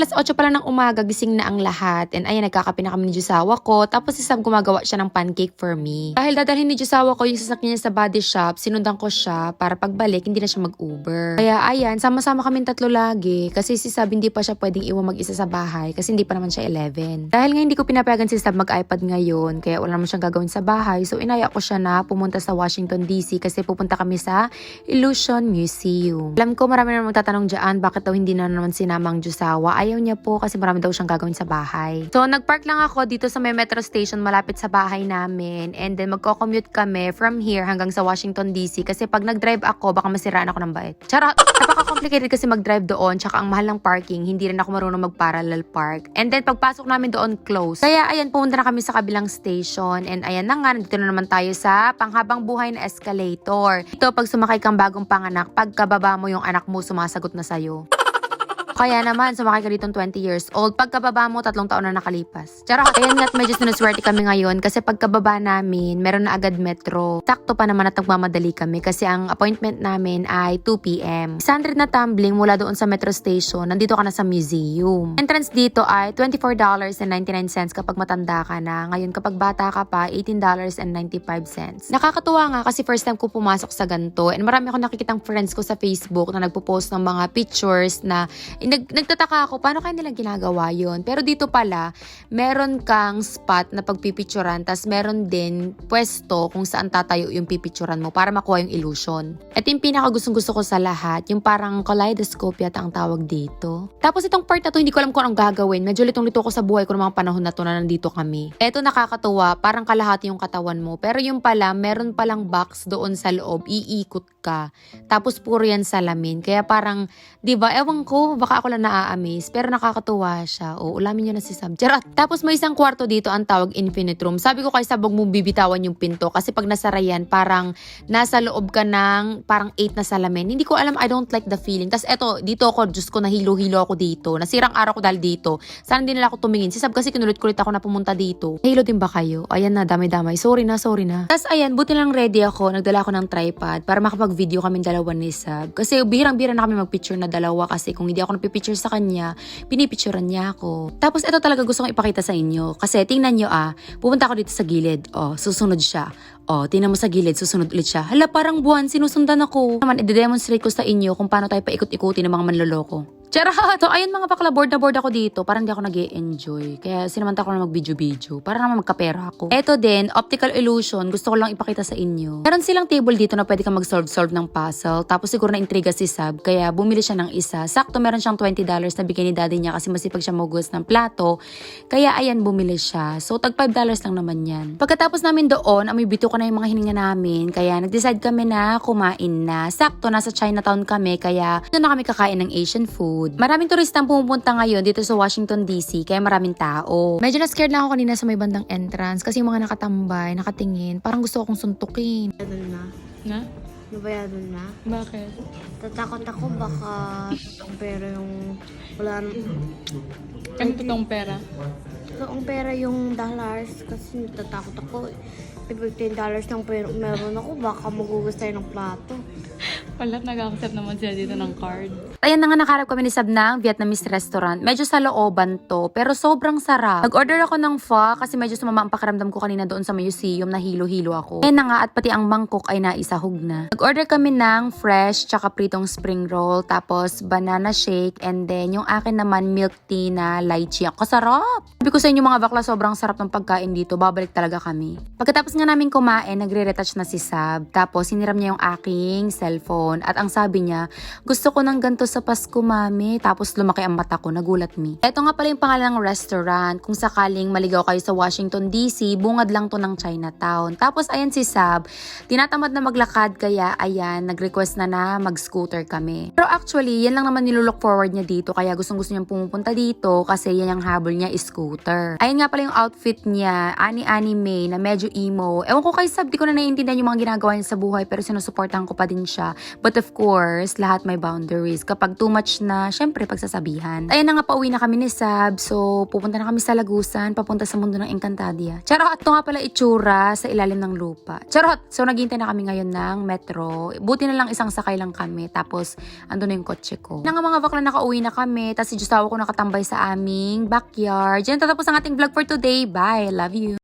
alas 8 pa lang ng umaga, gising na ang lahat. And ayan, nagkakape na kami ni Jusawa ko. Tapos si Sam gumagawa siya ng pancake for me. Dahil dadalhin ni Jusawa ko yung sasakyan niya sa body shop, sinundan ko siya para pagbalik, hindi na siya mag-Uber. Kaya ayan, sama-sama kami tatlo lagi. Kasi si Sab hindi pa siya pwedeng iwan mag-isa sa bahay kasi hindi pa naman siya 11. Dahil nga hindi ko pinapayagan si Sab mag-iPad ngayon, kaya wala naman siyang gagawin sa bahay. So inaya ko siya na pumunta sa Washington DC kasi pupunta kami sa Illusion Museum. Alam ko marami na magtatanong dyan, bakit daw hindi na naman sinamang Jusawa? Ayaw niya po kasi marami daw siyang gagawin sa bahay. So nagpark lang ako dito sa may metro station malapit sa bahay namin and then magko-commute kami from here hanggang sa Washington DC kasi pag nag-drive ako baka masiraan ako ng bait. Charot! Napaka-complicated kasi mag-drive doon tsaka ang mahal ng parking, hindi rin ako marunong mag-parallel park. And then pagpasok namin doon close. Kaya ayan, pumunta na kami sa kabilang station and ayan na nga, nandito na naman tayo sa panghabang buhay na escalator. Ito pag sumakay kang bagong panganak, pagkababa mo yung anak mo, sumasagot na sa'yo. Kaya naman, sumakay ka ditong 20 years old. Pagkababa mo, tatlong taon na nakalipas. Charot! Ayan nga't medyo sinuswerte kami ngayon kasi pagkababa namin, meron na agad metro. Sakto pa naman at nagmamadali kami kasi ang appointment namin ay 2pm. 100 na tumbling mula doon sa metro station, nandito ka na sa museum. Entrance dito ay $24.99 kapag matanda ka na. Ngayon kapag bata ka pa, $18.95. Nakakatuwa nga kasi first time ko pumasok sa ganito and marami akong nakikitang friends ko sa Facebook na nagpo-post ng mga pictures na nag, nagtataka ako, paano kaya nilang ginagawa yon Pero dito pala, meron kang spot na pagpipicturan, tas meron din pwesto kung saan tatayo yung pipicturan mo para makuha yung illusion. At yung pinaka gustong gusto ko sa lahat, yung parang kaleidoscope yata ang tawag dito. Tapos itong part na to, hindi ko alam kung anong gagawin. Medyo litong-lito ko sa buhay ko ng mga panahon na to na nandito kami. Eto nakakatuwa, parang kalahati yung katawan mo. Pero yung pala, meron palang box doon sa loob, iikot ka. Tapos puro yan salamin. Kaya parang, di ba, ewan ko, baka ako lang naa-amaze. Pero nakakatuwa siya. O, ulamin nyo na si Sam. Charot. Tapos may isang kwarto dito, ang tawag infinite room. Sabi ko kay Sab, huwag mong bibitawan yung pinto. Kasi pag nasara yan, parang nasa loob ka ng parang 8 na salamin. Hindi ko alam, I don't like the feeling. Tapos eto, dito ako, Diyos ko, nahilo-hilo ako dito. Nasirang araw ko dahil dito. Sana hindi nila ako tumingin. Si Sab kasi kinulit-kulit ako na pumunta dito. Hilo din ba kayo? Ayan na, damay-damay. Sorry na, sorry na. Tapos ayan, buti lang ready ako. Nagdala ako ng tripod para makapag-video kami dalawa ni Sab. Kasi bihirang-bihira na kami mag-picture na dalawa kasi kung hindi ako nagpipicture sa kanya, pinipicturean niya ako. Tapos ito talaga gusto kong ipakita sa inyo. Kasi tingnan nyo ah, pupunta ako dito sa gilid. Oh, susunod siya. Oh, tingnan mo sa gilid, susunod ulit siya. Hala, parang buwan, sinusundan ako. Naman, i-demonstrate ko sa inyo kung paano tayo paikot-ikutin ng mga manloloko. Charot! So, ayun mga bakla, board na board ako dito. Parang hindi ako nag enjoy Kaya sinamanta ko na mag-video-video. Para naman magkapera ako. Eto din, optical illusion. Gusto ko lang ipakita sa inyo. Meron silang table dito na pwede kang mag-solve-solve ng puzzle. Tapos siguro na intriga si Sab. Kaya bumili siya ng isa. Sakto meron siyang $20 na bigay ni daddy niya kasi masipag siya magugas ng plato. Kaya ayan, bumili siya. So, tag $5 lang naman yan. Pagkatapos namin doon, amoy bito na yung mga hininga namin. Kaya nag-decide kami na kumain na. Sakto, nasa Chinatown kami. Kaya doon na kami kakain ng Asian food. Maraming turista ang pumupunta ngayon dito sa Washington DC. Kaya maraming tao. Medyo na-scared na ako kanina sa may bandang entrance. Kasi yung mga nakatambay, nakatingin. Parang gusto akong suntukin. Nabayadon na. Na? Nabayadon na. Bakit? Tatakot ako baka ang pera yung wala nang... Ang totoong pera. Ang pera yung dollars kasi natatakot ako. If 15 dollars lang pero meron ako baka magugas tayo ng plato. Wala, nag-accept naman sila dito ng card. Ayan na nga nakarap kami ni Sab ng Vietnamese restaurant. Medyo sa looban to, pero sobrang sarap. Nag-order ako ng pho kasi medyo sumama ang pakiramdam ko kanina doon sa museum na hilo-hilo ako. Ayan na nga at pati ang mangkok ay naisahog na. Nag-order kami ng fresh tsaka pritong spring roll, tapos banana shake, and then yung akin naman milk tea na lychee. Ang kasarap! Sabi ko sa inyo mga bakla, sobrang sarap ng pagkain dito. Babalik talaga kami. Pagkatapos nga namin kumain, nagre-retouch na si Sab. Tapos hiniram niya yung aking cellphone. At ang sabi niya, gusto ko ng ganto sa Pasko, mami. Tapos lumaki ang mata ko, nagulat me. Ito nga pala yung pangalan ng restaurant. Kung sakaling maligaw kayo sa Washington DC, bungad lang to ng Chinatown. Tapos ayan si Sab, tinatamad na maglakad kaya ayan, nag-request na na mag-scooter kami. Pero actually, yan lang naman nilulook forward niya dito kaya gustong gusto niyang pumupunta dito kasi yan yung habol niya is scooter. Ayun nga pala yung outfit niya, ani-anime na medyo emo. Ewan ko kay Sab, di ko na naiintindihan yung mga ginagawa niya sa buhay pero sinusuportahan ko pa din siya. But of course, lahat may boundaries. Kapag too much na, syempre pagsasabihan. Ayun na nga, pauwi na kami ni Sab. So, pupunta na kami sa Lagusan, papunta sa mundo ng Encantadia. Charot! Ito nga pala itsura sa ilalim ng lupa. Charot! So, naghihintay na kami ngayon ng metro. Buti na lang isang sakay lang kami. Tapos, ando na yung kotse ko. Na nga mga bakla, nakauwi na kami. Tapos si Justawa ko nakatambay sa aming backyard. Diyan tatapos ang ating vlog for today. Bye! Love you!